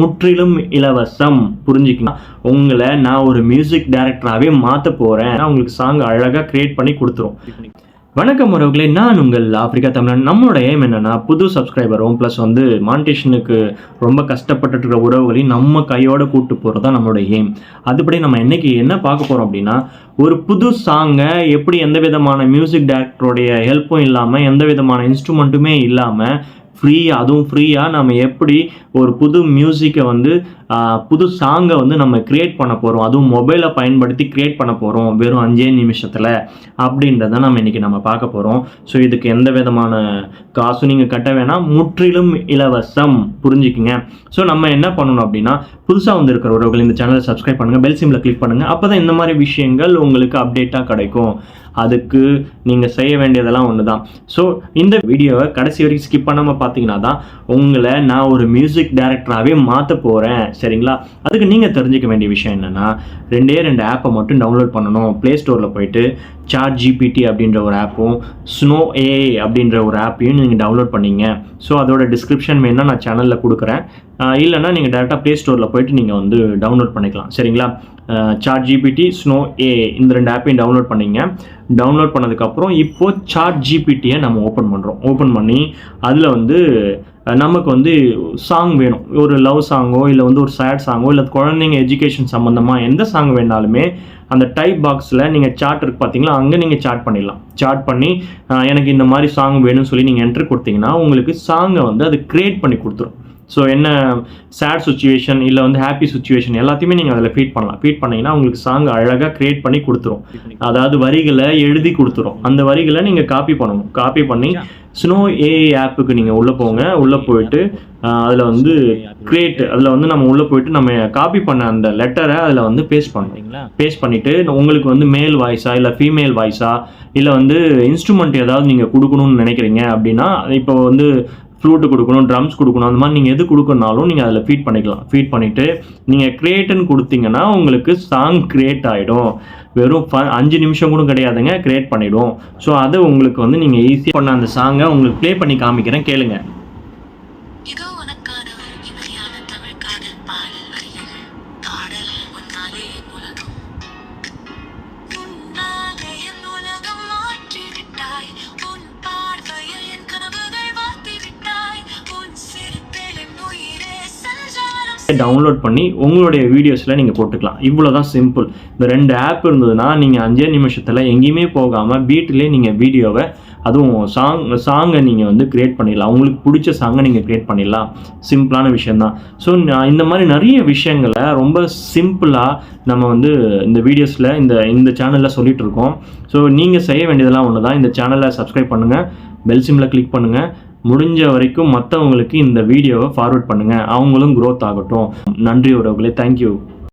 முற்றிலும் இலவசம். புரிஞ்சுக்கலாம் உங்களை நான் ஒரு மியூசிக் டைரக்டராகவே மாற்ற போகிறேன் உங்களுக்கு சாங் அழகாக கிரியேட் பண்ணி கொடுத்துரும். வணக்கம் உறவுகளே நான் உங்கள் ஆப்பிரிக்கா தமிழன். நம்மளோட எய்ம் என்னென்னா புது சப்ஸ்கிரைபரும் ப்ளஸ் வந்து மானிட்டேஷனுக்கு ரொம்ப கஷ்டப்பட்டுட்டு இருக்கிற உறவுகளையும் நம்ம கையோட கூட்டு போகிறது தான் நம்மளோட எய்ம் அதுபடி நம்ம இன்றைக்கி என்ன பார்க்க போகிறோம் அப்படின்னா ஒரு புது சாங்கை எப்படி எந்த விதமான மியூசிக் டைரக்டருடைய ஹெல்ப்பும் இல்லாமல் எந்த விதமான இன்ஸ்ட்ருமெண்ட்டுமே இல்லாமல் ஃப்ரீ அதுவும் ஃப்ரீயாக நம்ம எப்படி ஒரு புது மியூசிக்கை வந்து புது சாங்கை வந்து நம்ம கிரியேட் பண்ண போகிறோம் அதுவும் மொபைலை பயன்படுத்தி கிரியேட் பண்ண போகிறோம் வெறும் அஞ்சே நிமிஷத்தில் அப்படின்றத நம்ம இன்றைக்கி நம்ம பார்க்க போகிறோம் ஸோ இதுக்கு எந்த விதமான காசும் நீங்கள் கட்ட வேணாம். முற்றிலும் இலவசம். புரிஞ்சுக்குங்க. ஸோ நம்ம என்ன பண்ணணும் அப்படின்னா புதுசாக வந்திருக்கிற உறவுகள் இந்த சேனலை சப்ஸ்கிரைப் பண்ணுங்கள் பெல் சிம்மில் கிளிக் பண்ணுங்கள் அப்போ தான் இந்த மாதிரி விஷயங்கள் உங்களுக்கு அப்டேட்டாக கிடைக்கும். அதுக்கு நீங்கள் செய்ய வேண்டியதெல்லாம் ஒன்று தான் ஸோ இந்த வீடியோவை கடைசி வரைக்கும் ஸ்கிப் பண்ணாமல் பார்த்தீங்கன்னா தான் உங்களை நான் ஒரு மியூசிக் டைரக்டராகவே மாற்ற போகிறேன் சரிங்களா? அதுக்கு நீங்கள் தெரிஞ்சுக்க வேண்டிய விஷயம் என்னென்னா ரெண்டே ரெண்டு ஆப்பை மட்டும் டவுன்லோட் பண்ணணும். ப்ளே ஸ்டோரில் போயிட்டு சார்ட் ஜிபிடி அப்படின்ற ஒரு ஆப்பும் ஸ்னோ ஏஐ அப்படின்ற ஒரு ஆப்பையும் நீங்கள் டவுன்லோட் பண்ணீங்க. ஸோ அதோட டிஸ்கிரிப்ஷன் வேணால் நான் சேனலில் கொடுக்குறேன். இல்லைன்னா நீங்கள் டேரெக்டாக ப்ளே ஸ்டோரில் போயிட்டு நீங்கள் வந்து டவுன்லோட் பண்ணிக்கலாம். சரிங்களா? சார்ட் ஜிபிடி ஸ்னோ ஏ இந்த ரெண்டு ஆப்பையும் டவுன்லோட் பண்ணீங்க. டவுன்லோட் பண்ணதுக்கப்புறம் இப்போது சார்ட் ஜிபிடியை நம்ம ஓப்பன் பண்ணுறோம் ஓப்பன் பண்ணி அதில் வந்து நமக்கு வந்து சாங் வேணும். ஒரு லவ் சாங்கோ இல்லை வந்து ஒரு சேட் சாங்கோ இல்லை குழந்தைங்க எஜுகேஷன் சம்மந்தமாக எந்த சாங் வேணாலுமே அந்த டைப் பாக்ஸில் நீங்கள் சாட் இருக்கு பார்த்தீங்களா அங்கே நீங்கள் சாட் பண்ணிடலாம். சாட் பண்ணி எனக்கு இந்த மாதிரி சாங் வேணும்னு சொல்லி நீங்கள் என்ட்ரு கொடுத்தீங்கன்னா உங்களுக்கு சாங்கை வந்து அது க்ரியேட் பண்ணி கொடுத்துரும். ஸோ என்ன சேட் சுச்சுவேஷன் இல்லை வந்து ஹாப்பி சுச்சுவேஷன் எல்லாத்தையுமே நீங்கள் அதில் ஃபீட் பண்ணலாம். ஃபீட் பண்ணீங்கன்னா உங்களுக்கு சாங் அழகாக க்ரியேட் பண்ணி கொடுத்துரும். அதாவது வரிகளை எழுதி கொடுத்துரும். அந்த வரிகளை நீங்கள் காப்பி பண்ணணும். காப்பி பண்ணி ஸ்னோ ஏஐ ஆப்புக்கு நீங்கள் உள்ளே போங்க. உள்ளே போயிட்டு அதில் வந்து கிரியேட் அதில் வந்து நம்ம உள்ளே போயிட்டு நம்ம காப்பி பண்ண அந்த லெட்டரை அதில் வந்து பேஸ்ட் பண்ணணும். பேஸ்ட் பண்ணிவிட்டு உங்களுக்கு வந்து மேல் வாய்ஸா இல்லை ஃபீமேல் வாய்ஸா இல்லை வந்து இன்ஸ்ட்ருமெண்ட் ஏதாவது நீங்கள் கொடுக்கணும்னு நினைக்கிறீங்க அப்படின்னா இப்போ வந்து ஃப்ளூட்டு கொடுக்கணும் ட்ரம்ஸ் கொடுக்கணும் அந்த மாதிரி நீங்கள் எது கொடுக்கணுனாலும் நீங்கள் அதில் ஃபீட் பண்ணிக்கலாம். ஃபீட் பண்ணிவிட்டு நீங்கள் க்ரியேட்டுன்னு கொடுத்தீங்கன்னா உங்களுக்கு சாங் க்ரியேட் ஆகிடும் வெறும் ஃப அஞ்சு நிமிஷம் கூட கிடையாதுங்க க்ரியேட் பண்ணிவிடும் ஸோ அதை உங்களுக்கு வந்து நீங்கள் ஈஸியாக பண்ண அந்த சாங்கை உங்களுக்கு ப்ளே பண்ணி காமிக்கிறேன் கேளுங்க. டவுன்லோட் பண்ணி உங்களுடைய வீடியோஸில் நீங்கள் போட்டுக்கலாம். இவ்வளோ தான் சிம்பிள் இந்த ரெண்டு ஆப் இருந்ததுன்னா நீங்கள் அஞ்சே நிமிஷத்தில் எங்கேயுமே போகாமல் வீட்டிலே நீங்கள் வீடியோவை அதுவும் சாங் சாங்கை நீங்கள் வந்து க்ரியேட் பண்ணிடலாம். உங்களுக்கு பிடிச்ச சாங்கை நீங்கள் க்ரியேட் பண்ணிடலாம். சிம்பிளான விஷயந்தான் ஸோ இந்த மாதிரி நிறைய விஷயங்களை ரொம்ப சிம்பிளாக நம்ம வந்து இந்த வீடியோஸில் இந்த இந்த சேனலில் சொல்லிகிட்ருக்கோம் இருக்கோம். ஸோ நீங்கள் செய்ய வேண்டியதெல்லாம் ஒன்று தான் இந்த சேனலை சப்ஸ்கிரைப் பண்ணுங்கள் பெல் சிம்மில் கிளிக் பண்ணுங்கள் முடிஞ்ச வரைக்கும் மற்றவங்களுக்கு இந்த வீடியோவை ஃபார்வர்ட் பண்ணுங்கள் அவங்களும் க்ரோத் ஆகட்டும். நன்றி உறவுகளே. தேங்க்யூ